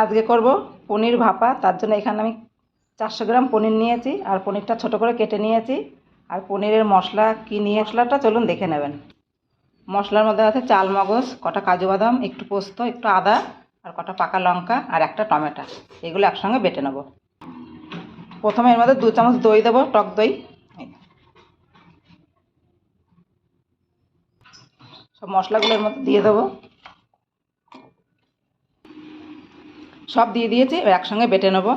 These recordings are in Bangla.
আজকে করব পনির ভাপা। তার জন্য এখানে আমি চারশো গ্রাম পনির নিয়েছি আর পনিরটা ছোট করে কেটে নিয়েছি। আর পনিরের মশলা কী নিয়ে মশলাটা চলুন দেখে নেবেন। মশলার মধ্যে আছে চাল, মগজ, কটা কাজু বাদাম, একটু পোস্ত, একটু আদা, আর কটা পাকা লঙ্কা, আর একটা টমেটো। এগুলো একসঙ্গে বেটে নেব। প্রথমে এর মধ্যে দু চামচ দই দেবো, টক দই। সব মশলাগুলো এর মধ্যে দিয়ে দেবো। সব দিয়ে দিয়েছি, এবার একসঙ্গে বেটে নেব।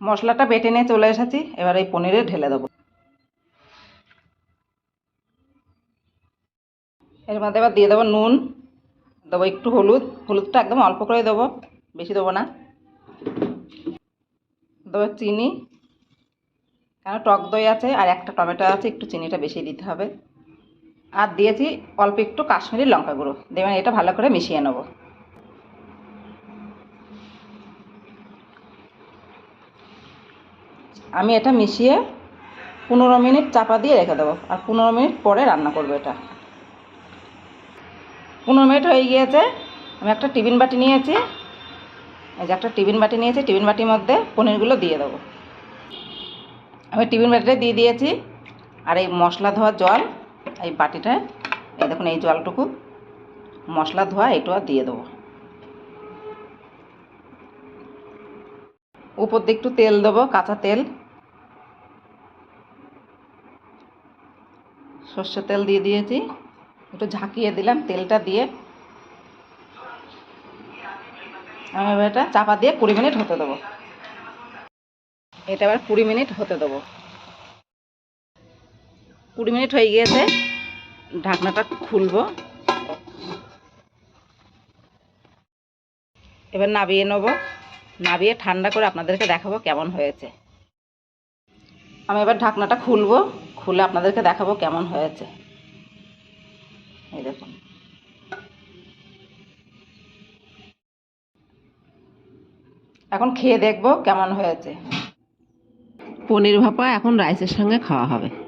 মশলাটা বেটে নিয়ে চলে এসেছি, এবার এই পনিরে ঢেলে দেবো। এর মধ্যে এবার দিয়ে দেবো নুন, দেবো একটু হলুদ, হলুদটা একদম অল্প করে দেবো, বেশি দেবো না। দেবো চিনি কেন টক দই আছে আর একটা টমেটো আছে, একটু চিনিটা বেশি দিতে হবে। আর দিয়েছি অল্প একটু কাশ্মীরি লঙ্কা গুঁড়ো দেবেন এটা ভালো করে মিশিয়ে নেব। আমি এটা মিশিয়ে পনেরো মিনিট চাপা দিয়ে রেখে দেবো, আর পনেরো মিনিট পরে রান্না করব এটা। পনেরো মিনিট হয়ে গিয়েছে, আমি একটা টিফিন বাটি নিয়েছি। এই যে একটা টিফিন বাটি নিয়েছি, টিফিন বাটির মধ্যে পনিরগুলো দিয়ে দেবো। আমি টিফিন বাটিটা দিয়ে দিয়েছি, আর এই মশলা ধোয়া জল, এই বাটিটায় এই দেখুন এই জলটুকু, মশলা ধোয়া এটু আর দিয়ে দেবো। উপর দিয়ে একটু তেল দেবো, কাঁচা তেল। সর্ষের তেল দিয়ে দিয়েছি। একটু ঝাঁকিয়ে দিলাম তেলটা দিয়ে। আমি এবার এটা চাপা দিয়ে কুড়ি মিনিট হতে দেবো। এটা এবার কুড়ি মিনিট হতে দেবো। কুড়ি মিনিট হয়ে গিয়েছে। ঢাকনাটা খুলবো। এবার নাবিয়ে নেব। নাবিয়ে ঠান্ডা করে আপনাদেরকে দেখাবো কেমন হয়েছে। আমি এবার ঢাকনাটা খুলবো, খুলে আপনাদেরকে দেখাবো কেমন হয়েছে। এই দেখুন। এখন খেয়ে দেখব কেমন হয়েছে। পনির ভাপা এখন রাইসের সঙ্গে খাওয়া হবে।